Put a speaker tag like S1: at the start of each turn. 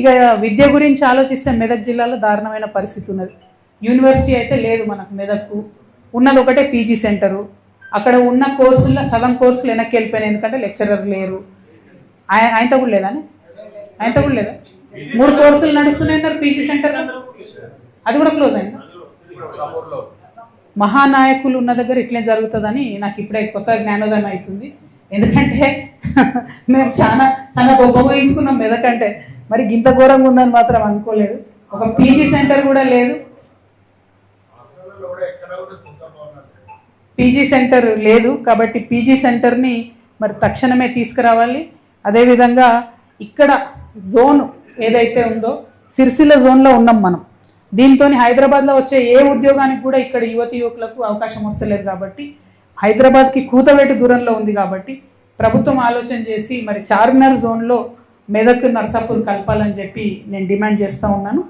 S1: ఇక విద్య గురించి ఆలోచిస్తే మెదక్ జిల్లాలో దారుణమైన పరిస్థితి ఉన్నది. యూనివర్సిటీ అయితే లేదు మనకు మెదక్కు. ఉన్నది ఒకటే పీజీ సెంటరు. అక్కడ ఉన్న కోర్సుల్లో సగం కోర్సులు వెనక్కి వెళ్ళిపోయినాయి ఎందుకంటే లెక్చరర్ లేరు. ఆయ- ఆయనతో కూడా లేదా ఆయనతో కూడా లేదా? మూడు కోర్సులు నడుస్తున్నాయి పీజీ సెంటర్. అది కూడా క్లోజ్ అయింది? మహానాయకులు ఉన్న దగ్గర ఇట్లే జరుగుతుందని నాకు ఇప్పుడే కొత్త జ్ఞానోదయం అవుతుంది. ఎందుకంటే మేము చాలా చాలా గొప్పగా తీసుకున్నాం మెదకంటే. మరి గింత ఘోరంగా ఉందని మాత్రం అనుకోలేదు. ఒక పీజీ సెంటర్ కూడా లేదు. పీజీ సెంటర్ లేదు కాబట్టి పీజీ సెంటర్ని మరి తక్షణమే తీసుకురావాలి. అదేవిధంగా ఇక్కడ జోన్ ఏదైతే ఉందో సిరిసిల్ల జోన్లో ఉన్నాం మనం. దీంతో హైదరాబాద్లో వచ్చే ఏ ఉద్యోగానికి కూడా ఇక్కడ యువతి యువకులకు అవకాశం వస్తలేదు కాబట్టి హైదరాబాద్కి కూతవేటు దూరంలో ఉంది కాబట్టి ప్రభుత్వం ఆలోచన చేసి మరి చార్మినార్ జోన్లో మెదక్ నర్సాపూర్ కలపాలని చెప్పి నేను డిమాండ్ చేస్తూ ఉన్నాను.